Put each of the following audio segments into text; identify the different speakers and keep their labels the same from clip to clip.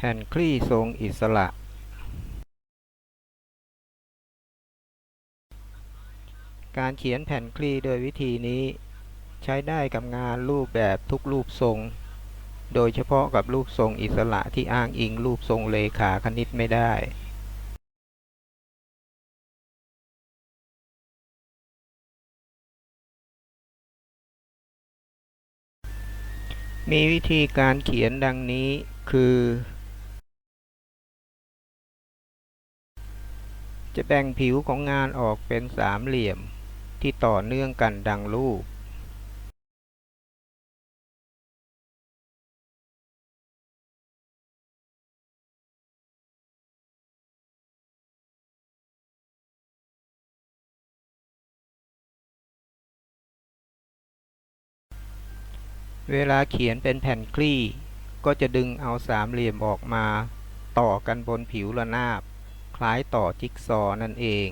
Speaker 1: แผ่นคลี่ทรงอิสระ การเขียนแผ่นคลี่โดยวิธีนี้ ใช้ได้กับงานรูปแบบทุกรูปทรง โดยเฉพาะกับรูปทรงอิสระที่อ้างอิงรูปทรงเลขาคณิตไม่ได้มีวิธีการเขียนดังนี้คือ จะแบ่งผิวของงานออกเป็นสามเหลี่ยมที่ต่อเนื่องกันดังรูป เวลาเขียนเป็นแผ่นคลี่ ก็จะดึงเอาสามเหลี่ยมออกมา ต่อกันบนผิวระนาบ คล้ายต่อจิ๊กซอว์นั่นเอง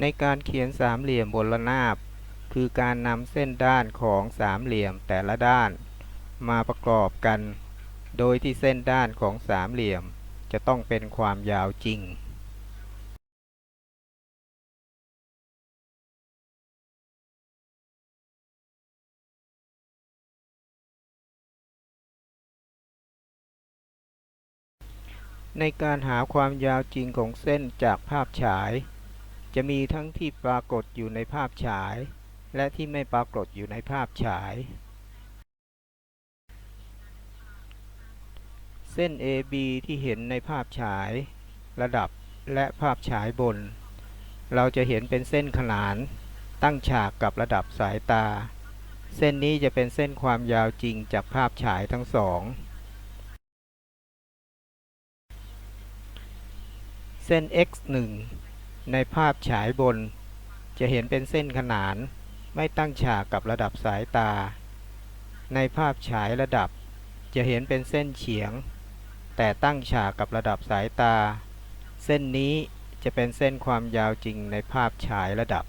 Speaker 1: ในการเขียนสามเหลี่ยมบนระนาบ คือการนำเส้นด้านของสามเหลี่ยมแต่ละด้าน มาประกอบกัน โดยที่เส้นด้านของสามเหลี่ยม จะต้องเป็นความยาวจริง ในการหาความยาวจริงของเส้นจากภาพฉาย จะมีทั้งที่ปรากฏอยู่ในภาพฉาย และที่ไม่ปรากฏอยู่ในภาพฉาย เส้น AB ที่เห็นในภาพฉาย ระดับและภาพฉายบน เราจะเห็นเป็นเส้นขนานตั้งฉากกับระดับสายตา เส้นนี้จะเป็นเส้นความยาวจริงจากภาพฉายทั้งสอง เส้น x1 ในภาพฉายบนจะเห็นเป็นเส้นขนาน ไม่ตั้งฉากกับระดับสายตา ในภาพฉายระดับจะเห็นเป็นเส้นเฉียง แต่ตั้งฉากกับระดับสายตา เส้นนี้จะเป็นเส้นความยาวจริงในภาพฉายระดับ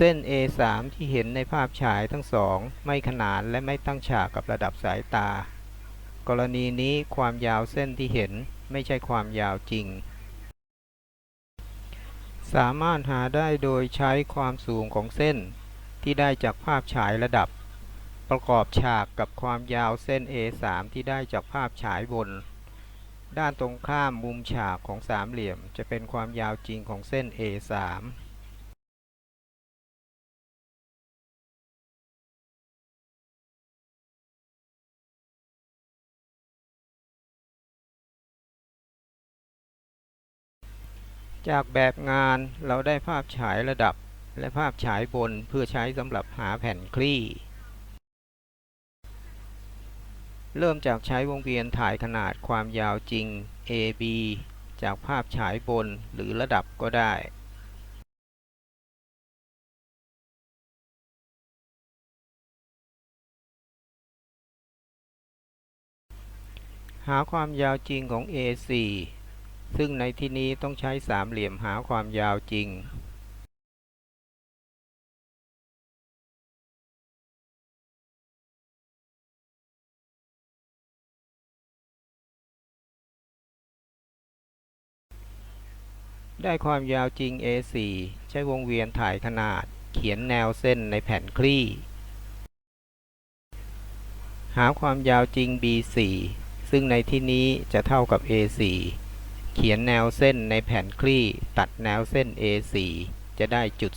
Speaker 1: เส้น A3 ที่เห็นในภาพฉายทั้งสอง ไม่ขนานและไม่ตั้งฉากกับระดับสายตา กรณีนี้ความยาวเส้นที่เห็นไม่ใช่ความยาวจริง สามารถหาได้โดยใช้ความสูงของเส้น ที่ได้จากภาพฉายระดับ ประกอบฉากกับความยาวเส้น A3 ที่ได้จากภาพฉายบน ด้านตรงข้ามมุมฉากของสามเหลี่ยม จะเป็นความยาวจริงของเส้น A3 จากแบบงานเราได้ภาพฉายระดับและภาพฉายบนเพื่อใช้สำหรับหาแผ่นคลี่ เริ่มจากใช้วงเวียนถ่ายขนาดความยาวจริง AB จากภาพฉายบนหรือระดับก็ได้ หาความยาวจริงของ AC ซึ่งในที่นี้ต้องใช้สามเหลี่ยมหาความยาวจริง ได้ความยาวจริง A4 ใช้วงเวียนถ่ายขนาด เขียนแนวเส้นในแผ่นคลี่ หาความยาวจริง B4 ซึ่งในที่นี้จะเท่ากับ A4 เขียนแนวเส้นในแผ่นคลี่ตัดแนวเส้น A4 จะได้จุด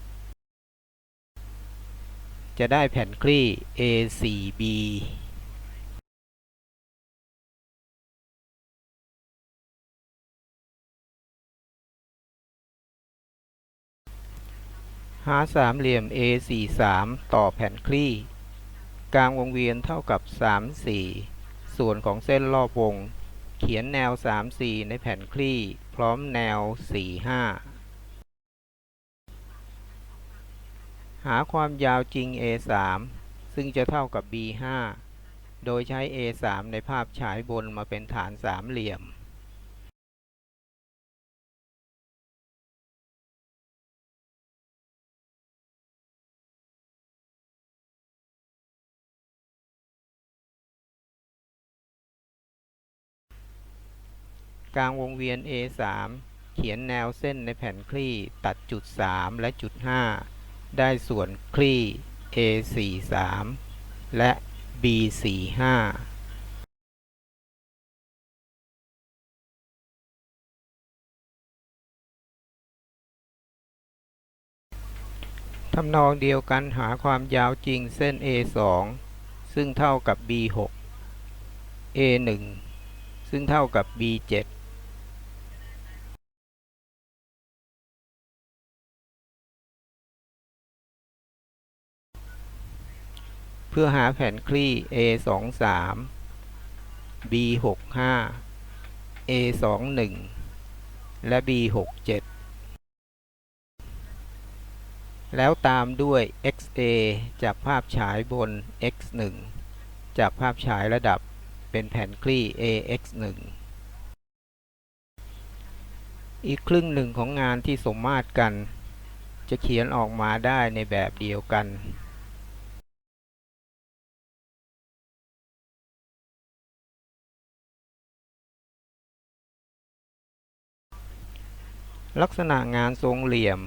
Speaker 1: 4 จะได้แผ่นคลี่ A4B หาสามเหลี่ยม A43 ต่อแผ่นคลี่ กลางวงเวียนเท่ากับ 3 4 ส่วนของเส้นรอบวง เขียนแนว 3 4 ในแผ่นคลี่ พร้อมแนว 4 5 หาความยาวจริง A3 ซึ่งจะเท่ากับ B5 โดยใช้ A3 ในภาพฉายบนมาเป็นฐานสามเหลี่ยม กลางวงเวียน A3 เขียนแนวเส้นในแผ่นคลี่ตัดจุด 3 และจุด 5 ได้ส่วนคลี่ A43 และ B45 ทำนองเดียวกันหาความยาวจริงเส้น A2 ซึ่งเท่ากับ B6 A1 ซึ่งเท่ากับ B7 พื่อหาแผ่นคลี่ A23 B65 A21 และ B67 แล้วตามด้วย XA จากภาพฉายบน X1 จากภาพฉายระดับเป็นแผ่นคลี่ AX1 อีกครึ่งหนึ่งของงานที่สมมาตรกัน จะเขียนออกมาได้ในแบบเดียวกัน ลักษณะงานทรงเหลี่ยม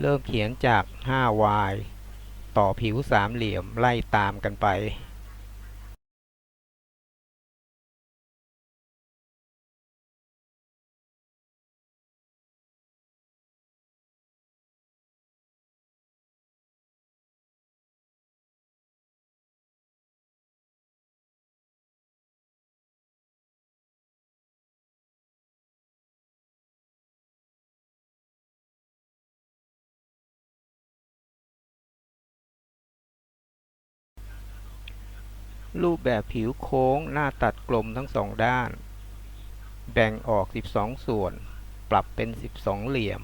Speaker 1: เริ่มเขียนจาก 5y ต่อผิวสามเหลี่ยมไล่ตามกันไป รูปแบบผิวโค้งหน้าตัดกลมทั้งสองด้าน แบ่งออก 12 ส่วน ปรับเป็น 12 เหลี่ยม